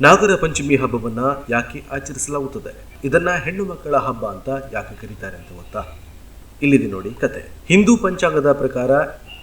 ನಾಗರ ಪಂಚಮಿ ಹಬ್ಬವನ್ನ ಯಾಕೆ ಆಚರಿಸಲಾಗುತ್ತದೆ? ಇದನ್ನ ಹೆಣ್ಣು ಮಕ್ಕಳ ಹಬ್ಬ ಅಂತ ಯಾಕೆ ಕರೀತಾರೆ ಅಂತ ಗೊತ್ತಾ? ಇಲ್ಲಿದೆ ನೋಡಿ ಕತೆ. ಹಿಂದೂ ಪಂಚಾಂಗದ ಪ್ರಕಾರ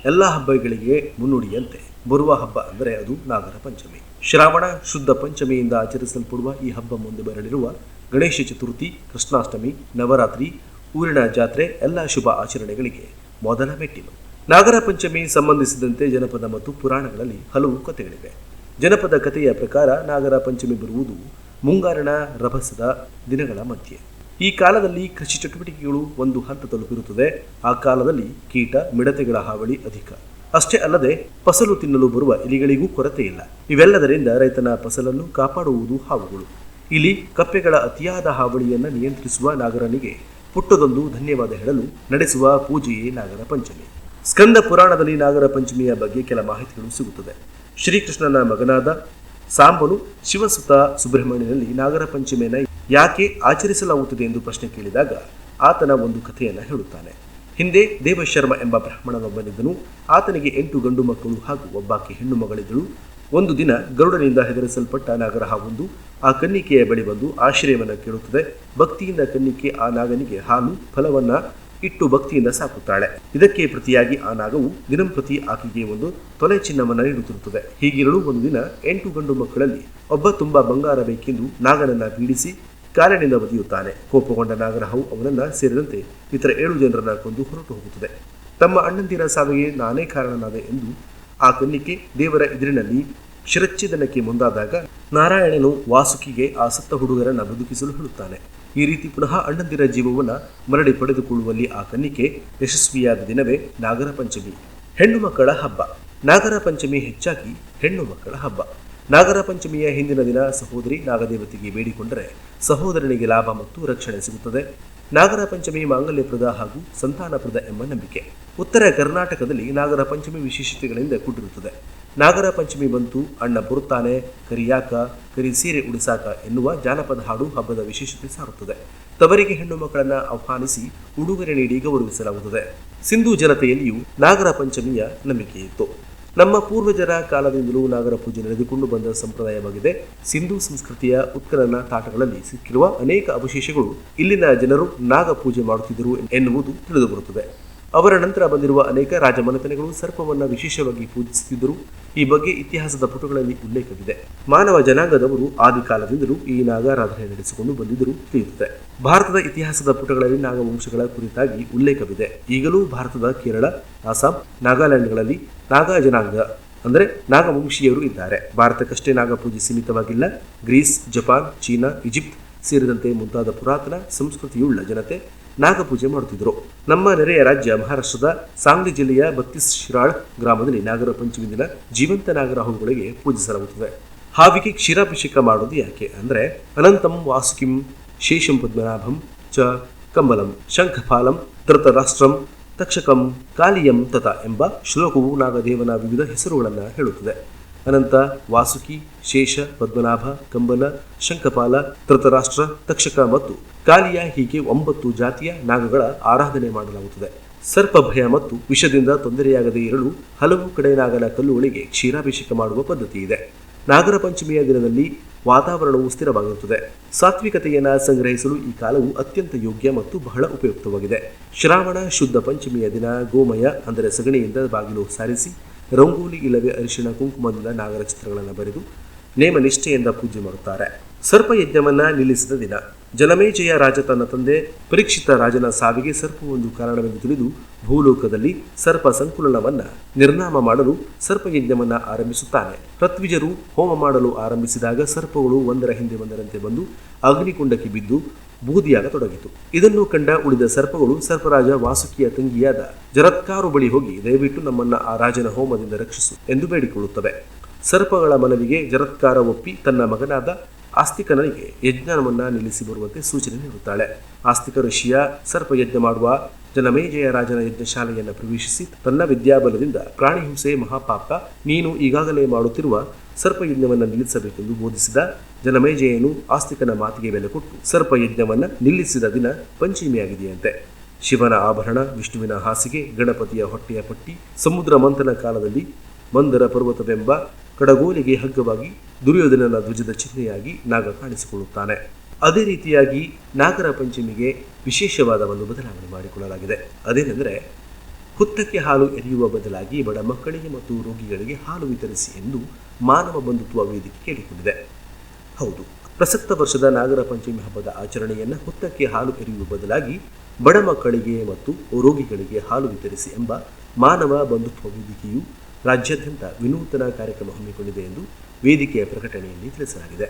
ಎಲ್ಲ ಹಬ್ಬಗಳಿಗೆ ಮುನ್ನುಡಿಯಂತೆ ಬರುವ ಹಬ್ಬ ಅಂದರೆ ಅದು ನಾಗರ ಪಂಚಮಿ. ಶ್ರಾವಣ ಶುದ್ಧ ಪಂಚಮಿಯಿಂದ ಆಚರಿಸಲ್ಪಡುವ ಈ ಹಬ್ಬ ಮುಂದೆ ಬರಲಿರುವ ಗಣೇಶ ಚತುರ್ಥಿ, ಕೃಷ್ಣಾಷ್ಟಮಿ, ನವರಾತ್ರಿ ಊರಿನ ಜಾತ್ರೆ ಎಲ್ಲ ಶುಭ ಆಚರಣೆಗಳಿಗೆ ಮೊದಲ ಮೆಟ್ಟಿಲು. ನಾಗರ ಪಂಚಮಿ ಸಂಬಂಧಿಸಿದಂತೆ ಜನಪದ ಮತ್ತು ಪುರಾಣಗಳಲ್ಲಿ ಹಲವು ಕಥೆಗಳಿವೆ. ಜನಪದ ಕಥೆಯ ಪ್ರಕಾರ ನಾಗರ ಪಂಚಮಿ ಬರುವುದು ಮುಂಗಾರಣ ರಭಸದ ದಿನಗಳ ಮಧ್ಯೆ. ಈ ಕಾಲದಲ್ಲಿ ಕೃಷಿ ಚಟುವಟಿಕೆಗಳು ಒಂದು ಹಂತ ತಲುಪಿರುತ್ತದೆ. ಆ ಕಾಲದಲ್ಲಿ ಕೀಟ, ಮಿಡತೆಗಳ ಹಾವಳಿ ಅಧಿಕ. ಅಷ್ಟೇ ಅಲ್ಲದೆ ಫಸಲು ತಿನ್ನಲು ಬರುವ ಇಲಿಗಳಿಗೂ ಕೊರತೆ ಇಲ್ಲ. ಇವೆಲ್ಲದರಿಂದ ರೈತನ ಫಸಲನ್ನು ಕಾಪಾಡುವುದು ಹಾವುಗಳು. ಇಲಿ ಕಪ್ಪೆಗಳ ಅತಿಯಾದ ಹಾವಳಿಯನ್ನು ನಿಯಂತ್ರಿಸುವ ನಾಗರನಿಗೆ ಪುಟ್ಟದೊಂದು ಧನ್ಯವಾದ ಹೇಳಲು ನಡೆಸುವ ಪೂಜೆಯೇ ನಾಗರ ಪಂಚಮಿ. ಸ್ಕಂದ ಪುರಾಣದಲ್ಲಿ ನಾಗರ ಪಂಚಮಿಯ ಬಗ್ಗೆ ಕೆಲ ಮಾಹಿತಿಗಳು ಸಿಗುತ್ತದೆ. ಶ್ರೀಕೃಷ್ಣನ ಮಗನಾದ ಸಾಂಬನು ಶಿವಸುತ ಸುಬ್ರಹ್ಮಣ್ಯನಲ್ಲಿ ನಾಗರ ಪಂಚಮಿಯನ್ನು ಯಾಕೆ ಆಚರಿಸಲಾಗುತ್ತದೆ ಎಂದು ಪ್ರಶ್ನೆ ಕೇಳಿದಾಗ ಆತನ ಒಂದು ಕಥೆಯನ್ನು ಹೇಳುತ್ತಾನೆ. ಹಿಂದೆ ದೇವಶರ್ಮ ಎಂಬ ಬ್ರಾಹ್ಮಣನೊಬ್ಬನಿದ್ದನು. ಆತನಿಗೆ ಎಂಟು ಗಂಡು ಮಕ್ಕಳು ಹಾಗೂ ಒಬ್ಬಾಕೆ ಹೆಣ್ಣು ಮಗಳಿದ್ದಳು. ಒಂದು ದಿನ ಗರುಡನಿಂದ ಹೆದರಿಸಲ್ಪಟ್ಟ ಒಂದು ಆ ಕನ್ನಿಕೆಯ ಬಳಿ ಬಂದು ಆಶ್ರಯವನ್ನು ಕೇಳುತ್ತದೆ. ಭಕ್ತಿಯಿಂದ ಕನ್ನಿಕೆ ಆ ನಾಗನಿಗೆ ಹಾಲು, ಫಲವನ್ನ ಇಟ್ಟು ಭಕ್ತಿಯಿಂದ ಸಾಕುತ್ತಾಳೆ. ಇದಕ್ಕೆ ಪ್ರತಿಯಾಗಿ ಆ ನಾಗವು ದಿನಂಪ್ರತಿ ಆಕೆಗೆ ಒಂದು ತೊಲೆ ಚಿನ್ನವನ್ನು ನೀಡುತ್ತಿರುತ್ತದೆ ಹೀಗಿರಲು ಒಂದು ದಿನ ಎಂಟು ಗಂಡು ಮಕ್ಕಳಲ್ಲಿ ಒಬ್ಬ ತುಂಬಾ ಬಂಗಾರ ಬೇಕೆಂದು ನಾಗನನ್ನ ಪೀಡಿಸಿ ಕಾರಣದಿಂದ ಬದಿಯುತ್ತಾನೆ. ಕೋಪಗೊಂಡ ನಾಗರಹವು ಅವನನ್ನ ಸೇರಿದಂತೆ ಇತರ ಏಳು ಜನರನ್ನ ಕೊಂದು ಹೊರಟು ಹೋಗುತ್ತದೆ. ತಮ್ಮ ಅಣ್ಣಂದಿರ ಸಾವಿಗೆ ನಾನೇ ಕಾರಣನಾದೆ ಎಂದು ಆ ಕನ್ನಿಕೆ ದೇವರ ಎದುರಿನಲ್ಲಿ ಶಿರಚ್ಛೇದನಕ್ಕೆ ಮುಂದಾದಾಗ ನಾರಾಯಣನು ವಾಸುಕಿಗೆ ಆಸಕ್ತ ಹುಡುಗರನ್ನು ಬದುಕಿಸಲು ಹೇಳುತ್ತಾನೆ. ಈ ರೀತಿ ಪುನಃ ಅಣ್ಣಂದಿರ ಜೀವವನ್ನು ಮರಳಿ ಪಡೆದುಕೊಳ್ಳುವಲ್ಲಿ ಆ ಕನ್ನಿಕೆ ಯಶಸ್ವಿಯಾದ ದಿನವೇ ನಾಗರ ಪಂಚಮಿ, ಹೆಣ್ಣು ಮಕ್ಕಳ ಹಬ್ಬ. ನಾಗರ ಪಂಚಮಿ ಹೆಚ್ಚಾಗಿ ಹೆಣ್ಣು ಮಕ್ಕಳ ಹಬ್ಬ. ನಾಗರ ಪಂಚಮಿಯ ಹಿಂದಿನ ದಿನ ಸಹೋದರಿ ನಾಗದೇವತೆಗೆ ಬೇಡಿಕೊಂಡರೆ ಸಹೋದರನಿಗೆ ಲಾಭ ಮತ್ತು ರಕ್ಷಣೆ ಸಿಗುತ್ತದೆ. ನಾಗರ ಪಂಚಮಿ ಮಾಂಗಲ್ಯಪ್ರದ ಹಾಗೂ ಸಂತಾನಪ್ರದ ಎಂಬ ನಂಬಿಕೆ. ಉತ್ತರ ಕರ್ನಾಟಕದಲ್ಲಿ ನಾಗರ ಪಂಚಮಿ ವಿಶೇಷತೆಗಳಿಂದ ಕೂಡಿರುತ್ತದೆ. ನಾಗರ ಪಂಚಮಿ ಬಂತು, ಅಣ್ಣ ಬರುತ್ತಾನೆ ಕರಿಯಾಕ ಕರಿ ಸೀರೆ ಉಡಿಸಾಕ ಎನ್ನುವ ಜಾನಪದ ಹಾಡು ಹಬ್ಬದ ವಿಶೇಷತೆ ಸಾರುತ್ತದೆ. ತವರಿಗೆ ಹೆಣ್ಣು ಮಕ್ಕಳನ್ನು ಆಹ್ವಾನಿಸಿ ಉಡುಗೊರೆ ನೀಡಿ ಗೌರವಿಸಲಾಗುತ್ತದೆ. ಸಿಂಧೂ ಜನತೆಯಲ್ಲಿಯೂ ನಾಗರ ಪಂಚಮಿಯ ನಂಬಿಕೆಯಿತ್ತು. ನಮ್ಮ ಪೂರ್ವಜರ ಕಾಲದಿಂದಲೂ ನಾಗರ ಪೂಜೆ ನಡೆದುಕೊಂಡು ಬಂದ ಸಂಪ್ರದಾಯವಾಗಿದೆ. ಸಿಂಧೂ ಸಂಸ್ಕೃತಿಯ ಉತ್ಖನನ ತಾಟಗಳಲ್ಲಿ ಸಿಕ್ಕಿರುವ ಅನೇಕ ಅವಶೇಷಗಳು ಇಲ್ಲಿನ ಜನರು ನಾಗ ಪೂಜೆ ಮಾಡುತ್ತಿದ್ದರು ಎನ್ನುವುದು ತಿಳಿದುಬರುತ್ತದೆ. ಅವರ ನಂತರ ಬಂದಿರುವ ಅನೇಕ ರಾಜಮನೆತನಗಳು ಸರ್ಪವನ್ನು ವಿಶೇಷವಾಗಿ ಪೂಜಿಸುತ್ತಿದ್ದರು. ಈ ಬಗ್ಗೆ ಇತಿಹಾಸದ ಪುಟಗಳಲ್ಲಿ ಉಲ್ಲೇಖವಿದೆ. ಮಾನವ ಜನಾಂಗದವರು ಆದಿಕಾಲದಿಂದಲೂ ಈ ನಾಗಾರಾಧನೆ ನಡೆಸಿಕೊಂಡು ಬಂದಿದ್ದರು ತಿಳಿಯುತ್ತದೆ. ಭಾರತದ ಇತಿಹಾಸದ ಪುಟಗಳಲ್ಲಿ ನಾಗವಂಶಗಳ ಕುರಿತಾಗಿ ಉಲ್ಲೇಖವಿದೆ. ಈಗಲೂ ಭಾರತದ ಕೇರಳ, ಅಸ್ಸಾಂ, ನಾಗಾಲ್ಯಾಂಡ್ಗಳಲ್ಲಿ ನಾಗಾ ಜನಾಂಗ, ಅಂದರೆ ನಾಗವಂಶೀಯರು ಇದ್ದಾರೆ. ಭಾರತಕ್ಕಷ್ಟೇ ನಾಗಪೂಜೆ ಸೀಮಿತವಾಗಿಲ್ಲ. ಗ್ರೀಸ್, ಜಪಾನ್, ಚೀನಾ, ಈಜಿಪ್ಟ್ ಸೇರಿದಂತೆ ಮುಂತಾದ ಪುರಾತನ ಸಂಸ್ಕೃತಿಯುಳ್ಳ ಜನತೆ ನಾಗಪೂಜೆ ಮಾಡುತ್ತಿದ್ದರು. ನಮ್ಮ ನೆರೆಯ ರಾಜ್ಯ ಮಹಾರಾಷ್ಟ್ರದ ಸಾಂಗ್ಲಿ ಜಿಲ್ಲೆಯ ಬತ್ತಿಸ್ ಶಿರಾಳ್ ಗ್ರಾಮದಲ್ಲಿ ನಾಗರ ಪಂಚಮಿ ದಿನ ಜೀವಂತ ನಾಗರಾಹುಗಳಿಗೆ ಪೂಜಿಸಲಾಗುತ್ತದೆ ಹಾವಿಗೆ ಕ್ಷೀರಾಭಿಷೇಕ ಮಾಡೋದು ಯಾಕೆ ಅಂದರೆ ಅನಂತಂ ವಾಸುಕಿಂ ಶೇಷಂ ಪದ್ಮನಾಭಂ ಚ ಕಂಬಲಂ ಶಂಖಫಾಲಂ ಧೃತರಾಷ್ಟ್ರಂ ತಕ್ಷಕಂ ಕಾಲಿಯಂ ತತ ಎಂಬ ಶ್ಲೋಕವು ನಾಗದೇವನ ವಿವಿಧ ಹೆಸರುಗಳನ್ನು ಹೇಳುತ್ತದೆ. ಅನಂತ, ವಾಸುಕಿ, ಶೇಷ, ಪದ್ಮನಾಭ ಕಂಬಲ ಶಂಖಪಾಲ, ಧೃತರಾಷ್ಟ್ರ, ತಕ್ಷಕ ಮತ್ತು ಕಾಲಿಯ ಹೀಗೆ ಒಂಬತ್ತು ಜಾತಿಯ ನಾಗಗಳ ಆರಾಧನೆ ಮಾಡಲಾಗುತ್ತದೆ. ಸರ್ಪ ಭಯ ಮತ್ತು ವಿಷದಿಂದ ತೊಂದರೆಯಾಗದೇ ಇರಲು ಹಲವು ಕಡೆ ನಾಗನ ಕಲ್ಲುಗಳಿಗೆ ಕ್ಷೀರಾಭಿಷೇಕ ಮಾಡುವ ಪದ್ಧತಿ ಇದೆ. ನಾಗರ ಪಂಚಮಿಯ ದಿನದಲ್ಲಿ ವಾತಾವರಣವು ಸ್ಥಿರವಾಗಿರುತ್ತದೆ. ಸಾತ್ವಿಕತೆಯನ್ನು ಸಂಗ್ರಹಿಸಲು ಈ ಕಾಲವು ಅತ್ಯಂತ ಯೋಗ್ಯ ಮತ್ತು ಬಹಳ ಉಪಯುಕ್ತವಾಗಿದೆ. ಶ್ರಾವಣ ಶುದ್ಧ ಪಂಚಮಿಯ ದಿನ ಗೋಮಯ, ಅಂದರೆ ಸಗಣಿಯಿಂದ ಬಾಗಿಲು ಸಾರಿಸಿ ರಂಗೋಲಿ ಇಲ್ಲವೇ ಅರಿಶಿಣ ಕುಂಕುಮದಿಂದ ನಾಗರ ಚಿತ್ರಗಳನ್ನು ಬರೆದು ನೇಮ ನಿಷ್ಠೆಯಿಂದ ಪೂಜೆ ಮಾಡುತ್ತಾರೆ. ಸರ್ಪಯಜ್ಞವನ್ನ ನಿಲ್ಲಿಸಿದ ದಿನ. ಜನಮೇಜಯ ರಾಜ ತನ್ನ ತಂದೆ ಪರೀಕ್ಷಿತ ರಾಜನ ಸಾವಿಗೆ ಸರ್ಪವೊಂದು ಕಾರಣವೆಂದು ತಿಳಿದು ಭೂಲೋಕದಲ್ಲಿ ಸರ್ಪ ಸಂಕುಲನವನ್ನ ನಿರ್ನಾಮ ಮಾಡಲು ಸರ್ಪಯಜ್ಞವನ್ನ ಆರಂಭಿಸುತ್ತಾನೆ. ಪೃಥ್ವಿಜರು ಹೋಮ ಮಾಡಲು ಆರಂಭಿಸಿದಾಗ ಸರ್ಪಗಳು ಒಂದರ ಹಿಂದೆ ಒಂದರಂತೆ ಬಂದು ಅಗ್ನಿಕುಂಡಕ್ಕೆ ಬಿದ್ದು ಬೂದಿಯಾಗತೊಡಗಿತು ಇದನ್ನು ಕಂಡ ಉಳಿದ ಸರ್ಪಗಳು ಸರ್ಪರಾಜ ವಾಸುಕಿಯ ತಂಗಿಯಾದ ಜರತ್ಕಾರು ಬಳಿ ಹೋಗಿ ದಯವಿಟ್ಟು ನಮ್ಮನ್ನ ಆ ರಾಜನ ಹೋಮದಿಂದ ರಕ್ಷಿಸು ಎಂದು ಬೇಡಿಕೊಳ್ಳುತ್ತವೆ. ಸರ್ಪಗಳ ಮನವಿಗೆ ಜರತ್ಕಾರ ಒಪ್ಪಿ ತನ್ನ ಮಗನಾದ ಆಸ್ತಿಕನಿಗೆ ಯಜ್ಞಾನವನ್ನು ನಿಲ್ಲಿಸಿ ಬರುವಂತೆ ಸೂಚನೆ ನೀಡುತ್ತಾಳೆ. ಆಸ್ತಿಕ ಋಷಿಯ ಸರ್ಪ ಯಜ್ಞ ಮಾಡುವ ಜನಮೇಜಯ ರಾಜನ ಯಜ್ಞಶಾಲೆಯನ್ನು ಪ್ರವೇಶಿಸಿ ತನ್ನ ವಿದ್ಯಾಬಲದಿಂದ ಪ್ರಾಣಿ ಹಿಂಸೆ ಮಹಾಪಾಪ ನೀನು ಈಗಾಗಲೇ ಮಾಡುತ್ತಿರುವ ಸರ್ಪಯಜ್ಞವನ್ನು ನಿಲ್ಲಿಸಬೇಕೆಂದು ಬೋಧಿಸಿದ ಜನಮೇಜಯನು ಆಸ್ತಿಕನ ಮಾತಿಗೆ ಬೆಲೆ ಕೊಟ್ಟು ಸರ್ಪಯಜ್ಞವನ್ನು ನಿಲ್ಲಿಸಿದ ದಿನ ಪಂಚಮಿಯಾಗಿದೆಯಂತೆ. ಶಿವನ ಆಭರಣ, ವಿಷ್ಣುವಿನ ಹಾಸಿಗೆ, ಗಣಪತಿಯ ಹೊಟ್ಟೆಯ ಪಟ್ಟಿ, ಸಮುದ್ರ ಮಂಥನ ಕಾಲದಲ್ಲಿ ಮಂದರ ಪರ್ವತವೆಂಬ ಕಡಗೋಲಿಗೆ ಹಗ್ಗವಾಗಿ ದುರ್ಯೋಧನನ ಧ್ವಜದ ಚಿಹ್ನೆಯಾಗಿ ನಾಗ ಕಾಣಿಸಿಕೊಳ್ಳುತ್ತಾನೆ. ಅದೇ ರೀತಿಯಾಗಿ ನಾಗರ ಪಂಚಮಿಗೆ ವಿಶೇಷವಾದ ಒಂದು ಬದಲಾವಣೆ ಮಾಡಿಕೊಳ್ಳಲಾಗಿದೆ. ಅದೇನೆಂದರೆ, ಹುತ್ತಕ್ಕೆ ಹಾಲು ಎರೆಯುವ ಬದಲಾಗಿ ಬಡ ಮಕ್ಕಳಿಗೆ ಮತ್ತು ರೋಗಿಗಳಿಗೆ ಹಾಲು ವಿತರಿಸಿ ಎಂದು ಮಾನವ ಬಂಧುತ್ವ ವೇದಿಕೆ ಕೇಳಿಕೊಂಡಿದೆ. ಹೌದು, ಪ್ರಸಕ್ತ ವರ್ಷದ ನಾಗರ ಪಂಚಮಿ ಹಬ್ಬದ ಆಚರಣೆಯನ್ನು ಹುತ್ತಕ್ಕೆ ಹಾಲು ಎರೆಯುವ ಬದಲಾಗಿ ಬಡ ಮಕ್ಕಳಿಗೆ ಮತ್ತು ರೋಗಿಗಳಿಗೆ ಹಾಲು ವಿತರಿಸಿ ಎಂಬ ಮಾನವ ಬಂಧುತ್ವ ವೇದಿಕೆಯು ರಾಜ್ಯಾದ್ಯಂತ ವಿನೂತನ ಕಾರ್ಯಕ್ರಮ ಹಮ್ಮಿಕೊಂಡಿದೆ ಎಂದು ವೇದಿಕೆಯ ಪ್ರಕಟಣೆಯಲ್ಲಿ ತಿಳಿಸಲಾಗಿದೆ.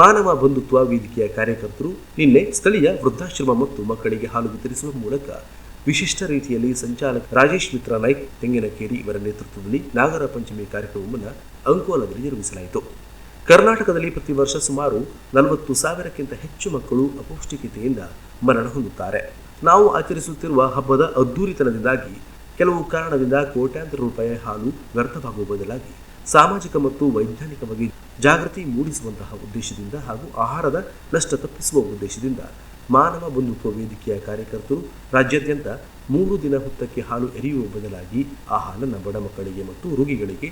ಮಾನವ ಬಂಧುತ್ವ ವೇದಿಕೆಯ ಕಾರ್ಯಕರ್ತರು ನಿನ್ನೆ ಸ್ಥಳೀಯ ವೃದ್ಧಾಶ್ರಮ ಮತ್ತು ಮಕ್ಕಳಿಗೆ ಹಾಲು ವಿತರಿಸುವ ಮೂಲಕ ವಿಶಿಷ್ಟ ರೀತಿಯಲ್ಲಿ ಸಂಚಾಲಕ ರಾಜೇಶ್ ಮಿತ್ರ ನಾಯ್ಕ್ ತೆಂಗಿನಕೇರಿ ಇವರ ನೇತೃತ್ವದಲ್ಲಿ ನಾಗರ ಪಂಚಮಿ ಕಾರ್ಯಕ್ರಮವನ್ನು ಅಂಕೋಲದಲ್ಲಿ ನಿರ್ಮಿಸಲಾಯಿತು. ಕರ್ನಾಟಕದಲ್ಲಿ ಪ್ರತಿ ವರ್ಷ ಸುಮಾರು ನಲವತ್ತು ಸಾವಿರಕ್ಕಿಂತ ಹೆಚ್ಚು ಮಕ್ಕಳು ಅಪೌಷ್ಟಿಕತೆಯಿಂದ ಮರಣ ಹೊಂದುತ್ತಾರೆ. ನಾವು ಆಚರಿಸುತ್ತಿರುವ ಹಬ್ಬದ ಅದ್ದೂರಿತನದಿಂದಾಗಿ ಕೆಲವು ಕಾರಣದಿಂದ ಕೋಟ್ಯಾಂತರ ರೂಪಾಯಿ ಹಾಲು ವ್ಯರ್ಥವಾಗುವ ಬದಲಾಗಿ ಸಾಮಾಜಿಕ ಮತ್ತು ವೈಜ್ಞಾನಿಕವಾಗಿ ಜಾಗೃತಿ ಮೂಡಿಸುವಂತಹ ಉದ್ದೇಶದಿಂದ ಹಾಗೂ ಆಹಾರದ ನಷ್ಟ ತಪ್ಪಿಸುವ ಉದ್ದೇಶದಿಂದ ಮಾನವ ಬಂಧುತ್ವ ವೇದಿಕೆಯ ಕಾರ್ಯಕರ್ತರು ರಾಜ್ಯಾದ್ಯಂತ ಮೂರು ದಿನ ಹುತ್ತಕ್ಕೆ ಹಾಲು ಎರೆಯುವ ಬದಲಾಗಿ ಆ ಹಾಲನ್ನು ಬಡ ಮಕ್ಕಳಿಗೆ ಮತ್ತು ರೋಗಿಗಳಿಗೆ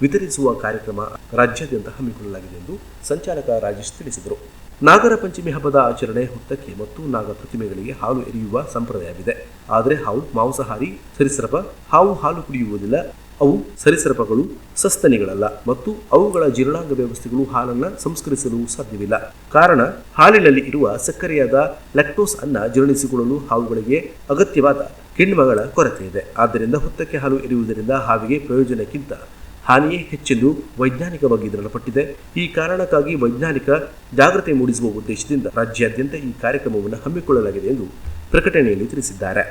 ವಿತರಿಸುವ ಕಾರ್ಯಕ್ರಮ ರಾಜ್ಯಾದ್ಯಂತ ಹಮ್ಮಿಕೊಳ್ಳಲಾಗಿದೆ ಎಂದು ಸಂಚಾಲಕ ರಾಜೇಶ್ ತಿಳಿಸಿದರು. ನಾಗರ ಪಂಚಮಿ ಹಬ್ಬದ ಆಚರಣೆ ಹುತ್ತಕ್ಕೆ ಮತ್ತು ನಾಗ ಪ್ರತಿಮೆಗಳಿಗೆ ಹಾಲು ಎರೆಯುವ ಸಂಪ್ರದಾಯವಿದೆ. ಆದರೆ ಹಾವು, ಮಾಂಸಾಹಾರಿ ಸರಿಸೃಪ ಹಾವು ಹಾಲು ಕುಡಿಯುವುದಿಲ್ಲ. ಅವು ಸರಿಸರಪಗಳು, ಸಸ್ತನಿಗಳಲ್ಲ ಮತ್ತು ಅವುಗಳ ಜೀರ್ಣಾಂಗ ವ್ಯವಸ್ಥೆಗಳು ಹಾಲನ್ನು ಸಂಸ್ಕರಿಸಲು ಸಾಧ್ಯವಿಲ್ಲ. ಕಾರಣ, ಹಾಲಿನಲ್ಲಿ ಇರುವ ಸಕ್ಕರೆಯಾದ ಲ್ಯಾಕ್ಟೋಸ್ ಅನ್ನ ಜೀರ್ಣಿಸಿಕೊಳ್ಳಲು ಹಾವುಗಳಿಗೆ ಅಗತ್ಯವಾದ ಕಿಣ್ಮಗಳ ಕೊರತೆ ಇದೆ ಆದ್ದರಿಂದ ಹುತ್ತಕ್ಕೆ ಹಾಲು ಎರೆಯುವುದರಿಂದ ಹಾವಿಗೆ ಪ್ರಯೋಜನಕ್ಕಿಂತ ಹಾನಿಯೇ ಹೆಚ್ಚೆಂದು ವೈಜ್ಞಾನಿಕವಾಗಿ ದೃಢಪಟ್ಟಿದೆ ಈ ಕಾರಣಕ್ಕಾಗಿ ವೈಜ್ಞಾನಿಕ ಜಾಗೃತಿ ಮೂಡಿಸುವ ಉದ್ದೇಶದಿಂದ ರಾಜ್ಯಾದ್ಯಂತ ಈ ಕಾರ್ಯಕ್ರಮವನ್ನು ಹಮ್ಮಿಕೊಳ್ಳಲಾಗಿದೆ ಎಂದು ಪ್ರಕಟಣೆಯಲ್ಲಿ ತಿಳಿಸಿದ್ದಾರೆ.